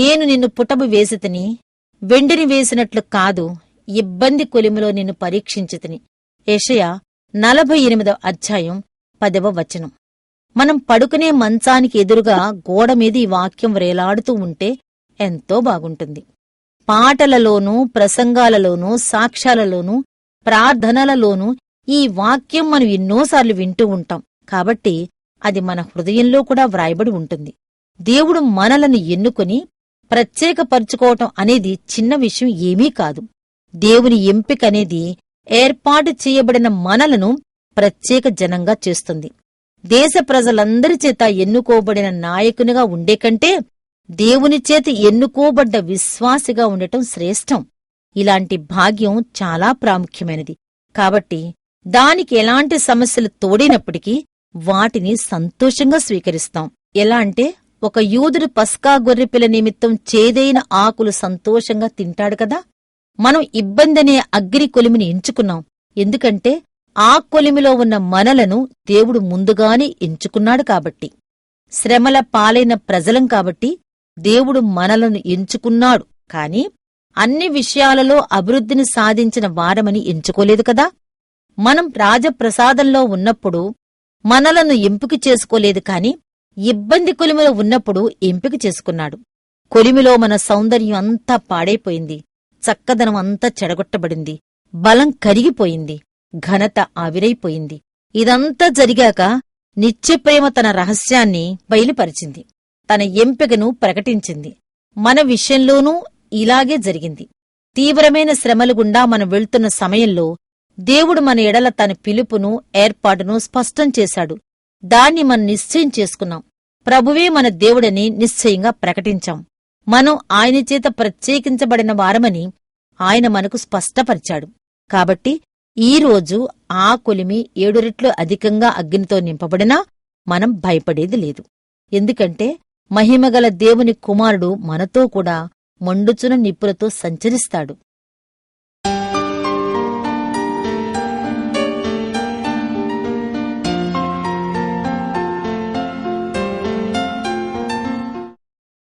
నేను నిన్ను పుటబు వేసితిని వెండిని వేసినట్లు కాదు ఇబ్బంది కొలిమిలో నిన్ను పరీక్షించితిని. యషయ నలభై ఎనిమిదవ అధ్యాయం పదవ వచనం. మనం పడుకునే మంచానికి ఎదురుగా గోడ మీద ఈ వాక్యం వ్రేలాడుతూ ఉంటే ఎంతో బాగుంటుంది. పాటలలోనూ ప్రసంగాలలోనూ సాక్ష్యాలలోనూ ప్రార్థనలలోనూ ఈ వాక్యం మనం ఎన్నోసార్లు వింటూ ఉంటాం. కాబట్టి అది మన హృదయంలో కూడా వ్రాయబడి ఉంటుంది. దేవుడు మనలను ఎన్నుకొని ప్రత్యేకపరుచుకోవటం అనేది చిన్న విషయం ఏమీ కాదు. దేవుని ఎంపిక అనేది ఏర్పాటు చేయబడిన మనలను ప్రత్యేక జనంగా చేస్తుంది. దేశ ప్రజలందరి చేత ఎన్నుకోబడిన నాయకునిగా ఉండే కంటే దేవుని చేత ఎన్నుకోబడ్డ విశ్వాసిగా ఉండటం శ్రేష్టం. ఇలాంటి భాగ్యం చాలా ప్రాముఖ్యమైనది. కాబట్టి దానికి ఎలాంటి సమస్యలు తోడినప్పటికీ వాటిని సంతోషంగా స్వీకరిస్తాం. ఎలా అంటే ఒక యూదుడు పస్కా గొర్రెపిల్ల నిమిత్తం చేదైన ఆకులు సంతోషంగా తింటాడు కదా? మనం ఇబ్బందనే అగ్ని కొలిమిని ఎంచుకున్నాం. ఎందుకంటే ఆ కొలిమిలో ఉన్న మనలను దేవుడు ముందుగానే ఎంచుకున్నాడు కాబట్టి. శ్రమల పాలైన ప్రజలం కాబట్టి దేవుడు మనలను ఎంచుకున్నాడు. కాని అన్ని విషయాలలో అభివృద్ధిని సాధించిన వారమని ఎంచుకోలేదు కదా? మనం రాజప్రసాదంలో ఉన్నప్పుడు మనలను ఎంపిక చేసుకోలేదు కాని ఇబ్బంది కొలిమిలో ఉన్నప్పుడు ఎంపిక చేసుకున్నాడు. కొలిమిలో మన సౌందర్యం అంతా పాడైపోయింది. చక్కదనం అంతా చెడగొట్టబడింది. బలం కరిగిపోయింది. ఘనత ఆవిరైపోయింది. ఇదంతా జరిగాక నిత్యప్రేమ తన రహస్యాన్ని బయలుపరిచింది. తన ఎంపికను ప్రకటించింది. మన విషయంలోనూ ఇలాగే జరిగింది. తీవ్రమైన శ్రమలు గుండా మనం వెళ్తున్న సమయంలో దేవుడు మన ఎడల తన పిలుపును ఏర్పాటును స్పష్టం చేశాడు. దాన్ని మనం నిశ్చయం చేసుకున్నాం. ప్రభువే మన దేవుడని నిశ్చయంగా ప్రకటించాం. మనం ఆయన చేత ప్రత్యేకించబడిన వారమని ఆయన మనకు స్పష్టపరిచాడు. కాబట్టి ఈ రోజు ఆ కొలిమి ఏడు రెట్లు అధికంగా అగ్నితో నింపబడినా మనం భయపడేది లేదు. ఎందుకంటే మహిమగల దేవుని కుమారుడు మనతో కూడా మండుచున నిప్పులతో సంచరిస్తాడు.